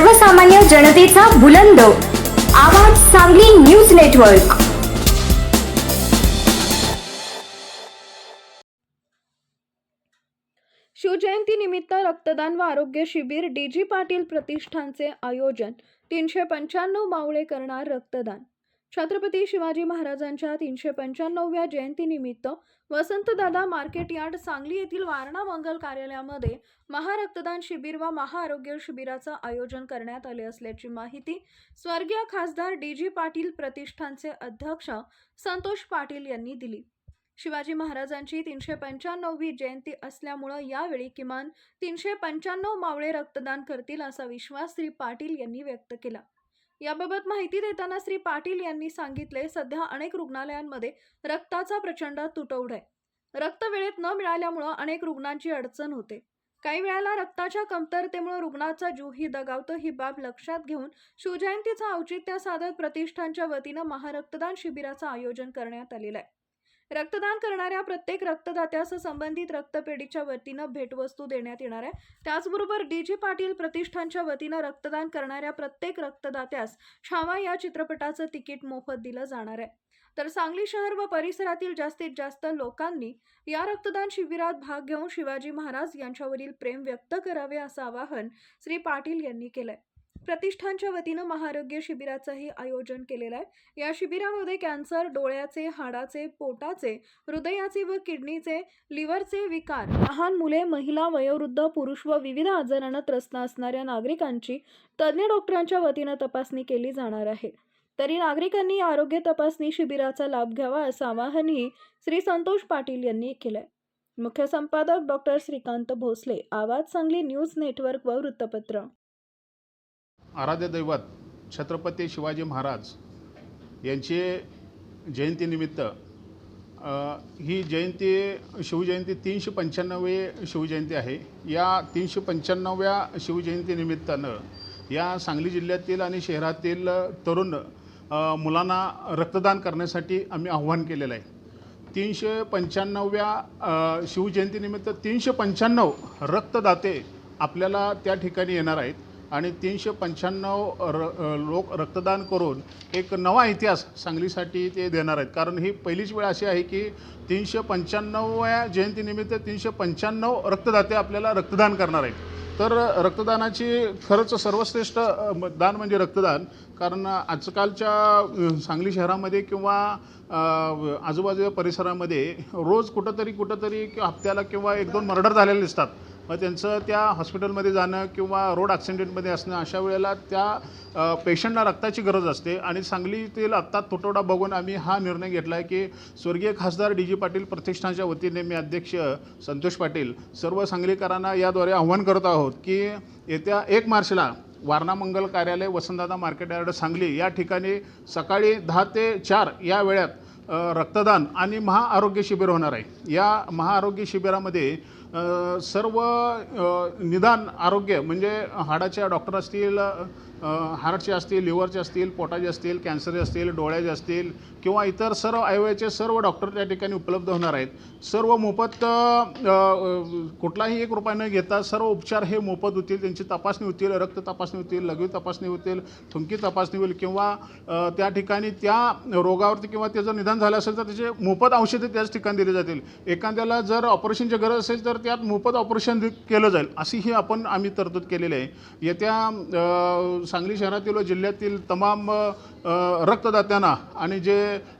सर्वसामान्य जनतेचा बुलंद. आवाज सांगली न्यूज नेटवर्क. शिवजयंतीनिमित्त रक्तदान व आरोग्य शिबिर डी जी पाटील प्रतिष्ठानचे आयोजन. तीनशे पंच्याण्णव मावळे करणार रक्तदान. छत्रपती शिवाजी महाराजांच्या तीनशे पंच्याण्णवव्या जयंतीनिमित्त वसंतदादा मार्केट यार्ड सांगली येथील वारणा मंगल कार्यालयामध्ये महारक्तदान शिबिर व महाआरोग्य शिबिराचं आयोजन करण्यात आले असल्याची माहिती स्वर्गीय खासदार डी जी पाटील प्रतिष्ठानचे अध्यक्ष संतोष पाटील यांनी दिली. शिवाजी महाराजांची तीनशे पंच्याण्णववी जयंती असल्यामुळं यावेळी किमान तीनशे पंच्याण्णव मावळे रक्तदान करतील असा विश्वास श्री पाटील यांनी व्यक्त केला. याबाबत माहिती देताना श्री पाटील यांनी सांगितले सध्या अनेक रुग्णालयांमध्ये रक्ताचा प्रचंड तुटवडा आहे. रक्त वेळेत न मिळाल्यामुळं अनेक रुग्णांची अडचण होते. काही वेळेला रक्ताच्या कमतरतेमुळे रुग्णाचा जीवही दगावतो ही बाब लक्षात घेऊन शिवजयंतीचं औचित्य साधत प्रतिष्ठानच्या वतीनं महारक्तदान शिबिराचं आयोजन करण्यात आलेलं आहे. रक्तदान करणाऱ्या प्रत्येक रक्तदात्यास संबंधित रक्तपेढीच्या वतीनं भेटवस्तू देण्यात येणार आहे. त्याचबरोबर डी जी पाटील प्रतिष्ठानच्या वतीनं रक्तदान करणाऱ्या प्रत्येक रक्तदात्यास छावा या चित्रपटाचं तिकीट मोफत दिलं जाणार आहे. तर सांगली शहर व परिसरातील जास्तीत जास्त लोकांनी या रक्तदान शिबिरात भाग घेऊन शिवाजी महाराज यांच्यावरील प्रेम व्यक्त करावे असं आवाहन श्री पाटील यांनी केलंय. प्रतिष्ठानच्या वतीनं महाआरोग्य शिबिराचंही आयोजन केलेलं आहे. या शिबिरामध्ये कॅन्सर डोळ्याचे हाडाचे पोटाचे हृदयाचे व किडनीचे लिव्हरचे विकार लहान मुले महिला वयोवृद्ध पुरुष व विविध आजारानं त्रस्त असणाऱ्या नागरिकांची तज्ज्ञ डॉक्टरांच्या वतीनं तपासणी केली जाणार आहे. तरी नागरिकांनी आरोग्य तपासणी शिबिराचा लाभ घ्यावा असं आवाहनही श्री संतोष पाटील यांनी केलंय. मुख्य संपादक डॉक्टर श्रीकांत भोसले आवाज सांगली न्यूज नेटवर्क व वृत्तपत्र. आराध्य दैवत छत्रपती शिवाजी महाराज यांचे जयंतीनिमित्त ही जयंती शिवजयंती तीनशे पंच्याण्णवे शिवजयंती आहे. या तीनशे पंच्याण्णव्या शिवजयंतीनिमित्तानं या सांगली जिल्ह्यातील आणि शहरातील तरुण मुलांना रक्तदान करण्यासाठी आम्ही आव्हान केलेलं आहे. तीनशे पंच्याण्णव्या शिवजयंतीनिमित्त तीनशे पंच्याण्णव रक्तदाते आपल्याला त्या ठिकाणी येणार आहेत. आणि तीनशे पंच्याण्णव र लोक रक्तदान करून एक नवा इतिहास सांगलीसाठी ते देणार आहेत. कारण ही पहिलीच वेळ अशी आहे की तीनशे पंच्याण्णवव्या जयंतीनिमित्त तीनशे पंच्याण्णव रक्तदाते आपल्याला रक्तदान करणार आहेत. तर रक्तदानाची खरंच सर्वश्रेष्ठ दान म्हणजे रक्तदान. कारण आजकालच्या सांगली शहरामध्ये किंवा आजूबाजूच्या परिसरामध्ये रोज कुठंतरी कुठंतरी किंवा हप्त्याला किंवा एक दोन मर्डर झालेले दिसतात. मग त्यांचं त्या हॉस्पिटलमध्ये जाणं किंवा रोड ॲक्सिडेंटमध्ये असणं अशा वेळेला त्या पेशंटला रक्ताची गरज असते. आणि सांगलीतील आत्ता तुटवडा बघून आम्ही हा निर्णय घेतला आहे की स्वर्गीय खासदार डी जी पाटील प्रतिष्ठानच्या वतीने मी अध्यक्ष संतोष पाटील सर्व सांगलीकरांना याद्वारे आव्हान करत आहोत की येत्या एक मार्चला वारणा मंगल कार्यालय वसंतदादा मार्केट यार्ड सांगली या ठिकाणी सकाळी दहा ते चार या वेळात रक्तदान आणि महाआरोग्य शिबिर होणार आहे. या महाआरोग्य शिबिरामध्ये सर्व निदान आरोग्य म्हणजे हाडाच्या डॉक्टर असतील हार्टचे असतील लिव्हरचे असतील पोटाचे असतील कॅन्सरचे असतील डोळ्याचे असतील किंवा इतर सर्व आयवयाचे सर्व डॉक्टर त्या ठिकाणी उपलब्ध होणार आहेत. सर्व मोफत कुठलाही एक रुपया न घेता सर्व उपचार हे मोफत होतील. त्यांची तपासणी होतील रक्त तपासणी होतील लघवी तपासणी होतील थुंकी तपासणी होईल किंवा त्या ठिकाणी त्या रोगावरती किंवा त्याचं निदान झालं असेल तर त्याचे मोफत औषधे त्याच ठिकाणी दिली जातील. एखाद्याला जर ऑपरेशनची गरज असेल तर त्यात मोफत ऑपरेशन केलं जाईल. अशी ही आपण आम्ही तरतूद केलेली आहे. येत्या सांगली शहरातील व जिल्ह्यातील तमाम रक्तदात्यांना आणि जे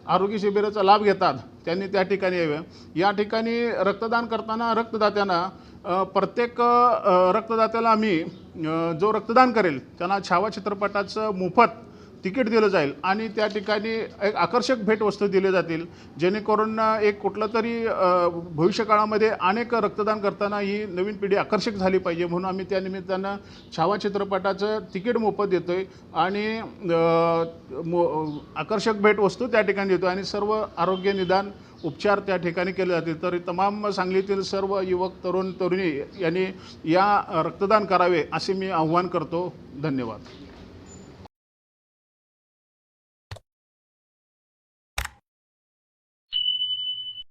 आरोग्य शिबिराचा लाभ घेतात त्यांनी त्या ठिकाणी यावे. या ठिकाणी रक्तदान करताना रक्तदात्यांना प्रत्येक रक्तदात्याला आम्ही जो रक्तदान करेल त्यांना छावा चित्रपटाचं मोफत तिकीट दिलं जाईल आणि त्या ठिकाणी एक आकर्षक भेटवस्तू दिल्या जातील जेणेकरून एक कुठलं तरी भविष्यकाळामध्ये अनेक रक्तदान करताना ही नवीन पिढी आकर्षक झाली पाहिजे म्हणून आम्ही त्या निमित्तानं छावा चित्रपटाचं तिकीट मोफत देतो आहे आणि मो आकर्षक भेटवस्तू त्या ठिकाणी देतो आणि सर्व आरोग्य निदान उपचार त्या ठिकाणी केले जातील. तर तमाम सांगलीतील सर्व युवक तरुण तरुणी यांनी या रक्तदान करावे असे मी आव्हान करतो. धन्यवाद.